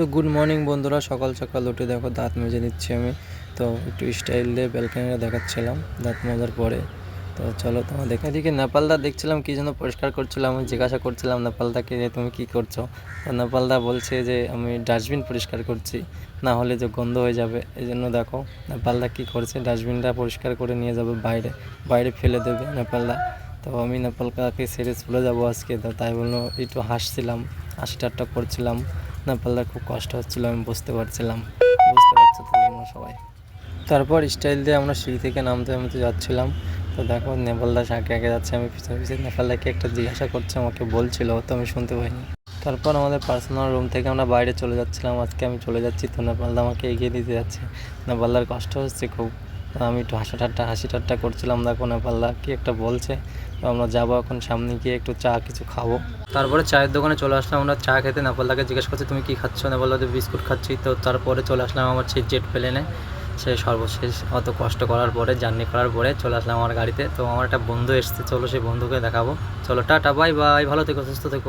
তো good morning বন্ধুরা, সকাল সকাল উঠে দেখো দাঁত মেজে নিচ্ছি আমি। তো একটু স্টাইল দিয়ে ব্যালকানিটা দেখাচ্ছিলাম, দাঁত মাজার পরে। তো চলো তোমাদের এদিকে নেপালদা দেখছিলাম, কি যেন পরিষ্কার করছিলাম আমি জিজ্ঞাসা করছিলাম নেপালদাকে যে তুমি কি করছ? তো নেপালদা বলছে যে আমি ডাস্টবিন পরিষ্কার করছি, না হলে যে গন্ধ হয়ে যাবে। এই জন্য দেখো নেপালদা কী করছে ডাস্টবিনটা পরিষ্কার করে নিয়ে যাবে বাইরে বাইরে ফেলে দেবে নেপালদা তো আমি নেপালদাকে সেরে চলে যাব আজকে, তো তাই বলল একটু হাসছিলাম, হাসি ঠাট্টা করছিলাম। নেপালদার খুব কষ্ট হচ্ছিল, আমি বুঝতে পারছিলাম। বুঝতে পারছ তো তোমরা সবাই? তারপর স্টাইল দিয়ে আমরা সিঁড়ি থেকে নামতে নামতে যাচ্ছিলাম। তো দেখো নেপালদা আগে আগে যাচ্ছে, আমি পিছনে পিছনে নেপালদাকে একটা জিজ্ঞাসা করছে, আমাকে বলছিল, তো আমি শুনতে পাইনি। তারপর আমাদের পার্সোনাল রুম থেকে আমরা বাইরে চলে যাচ্ছিলাম, আজকে আমি চলে যাচ্ছি, তো নেপালদা আমাকে এগিয়ে দিতে যাচ্ছে। নেপালদার কষ্ট হচ্ছে খুব। আমি একটু হাসি ঠাট্টা হাসি ঠাট্টা করছিলাম দেখো নেপালদা, কি একটা বলছে। তো আমরা যাব এখন সামনে গিয়ে একটু চা কিছু খাব। তারপরে চায়ের দোকানে চলে আসলাম, আমরা চা খেতে নেপালদাকে জিজ্ঞেস করছি, তুমি কি খাচ্ছ? নেপালদাতে বিস্কুট খাচ্ছি। তো তারপরে চলে আসলাম আমার সেই জেট প্লেনে। সে সর্বশেষ অত কষ্ট করার পরে, জার্নি করার পরে চলে আসলাম আমার গাড়িতে। তো আমার একটা বন্ধু এসছে, চলো সেই বন্ধুকে দেখাবো। চলো, টাটা, বাই বাই, ভালো থেকো, সুস্থ থেকো।